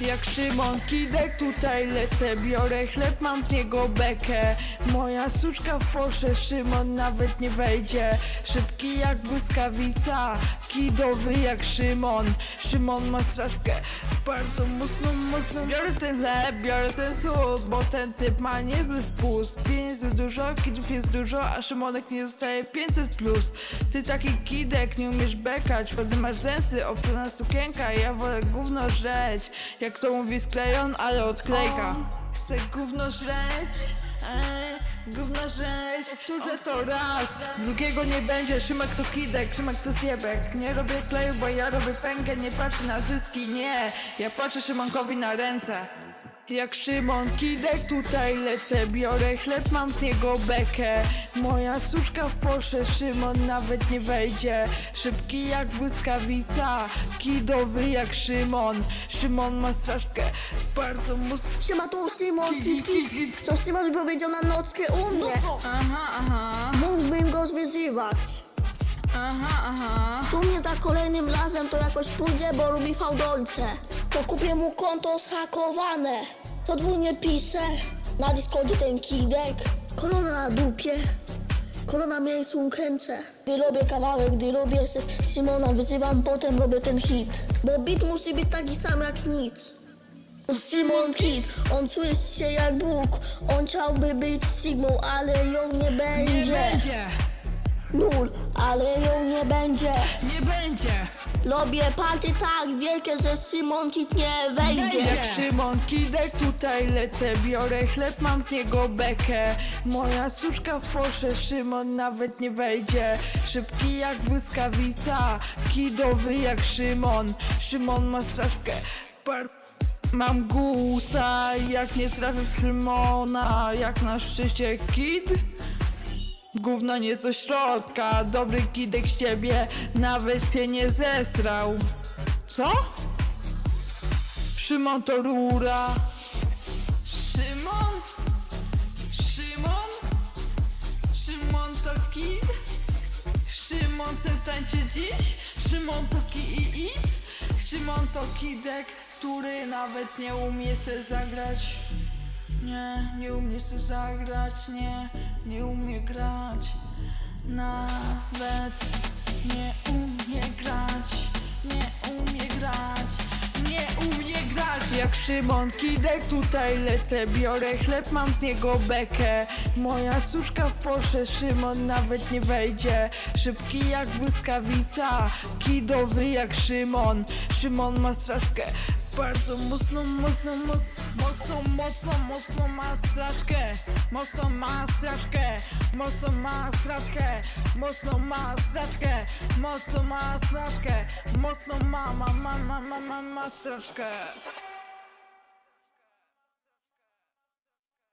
Jak Szymon Kidek tutaj lecę, biorę chleb, mam z niego bekę. Moja suczka w Porsche, Szymon nawet nie wejdzie. Szybki jak błyskawica, kidowy jak Szymon. Szymon ma straszkę, bardzo mocno, mocno Biorę ten chleb, biorę ten sód, bo ten typ ma niezły spust. Pieniędzy dużo, kidów jest dużo, a Szymonek nie dostaje 500 plus. Ty taki kidek, nie umiesz bekać, wtedy masz zęsy, obsana sukienka. Ja wolę gówno żreć, jak to mówi sklejon, ale odklejka Chcę gówno żreć Eee, gówno żreć, powtórzę to raz. Drugiego nie będzie, Szymek to kidek, Szymek to zjebek. Nie robię kleju, bo ja robię pękę, nie patrzę na zyski, nie. Ja patrzę Szymonkowi na ręce jak Szymon Kidek tutaj lecę, biorę chleb, mam z niego bekę. Moja suczka w Porsche, Szymon nawet nie wejdzie. Szybki jak błyskawica, kidowy jak Szymon. Szymon ma straszkę, bardzo mocno Siema to Szymon Kit Kit Co Szymon powiedział na nockę u mnie? Aha, aha, Mógłbym go zwyzywać. Aha, aha. W sumie za kolejnym razem to jakoś pójdzie, bo lubi fałdolce To kupię mu konto zhakowane. Podwójnie piszę. Na Discordzie ten kidek. Korona na dupie. Korona mnie kręcę. Gdy robię kawałek, gdy robię z Szymona Wyzywam, potem robię ten hit. Bo beat musi być taki sam jak nic. Szymon Kid, on czuje się jak Bóg. On chciałby być Sigmą, ale ją nie Nie będzie będzie, Nul, ale ją nie będzie. Nie będzie. Robię party tak wielkie, że Szymon Kid nie wejdzie. Jak Szymon Kidek tutaj lecę, biorę chleb, mam z niego bekę. Moja suczka w Porsche, Szymon nawet nie wejdzie. Szybki jak błyskawica, kidowy jak Szymon. Szymon ma straszkę, bar... Mam gusa, jak nie trafię w Szymona. Jak na szczycie kid Gówno nie ze środka, dobry kidek z ciebie Nawet się nie zesrał Co? Szymon to rura. Szymon? Szymon? Szymon to kid? Szymon chce tańczyć dziś? Szymon to ki i? Szymon to kidek, który nawet nie umie se zagrać. Nie, nie umie se zagrać, nie, nie umie. Nie umie grać, nie umie grać, nie umie grać. Jak Szymon Kidek tutaj lecę, biorę chleb, mam z niego bekę. Moja suczka w Porsche, Szymon nawet nie wejdzie. Szybki jak błyskawica, kidowy jak Szymon. Szymon ma straszkę, bardzo mocno, mocno, mocno, mocno, mocno, mocno ma straszkę. Mocno ma straszkę, mocno ma straszkę, mocno ma straszkę, mocno ma straszkę, mocno ma, ma, ma, ma, ma, ma, ma straszkę.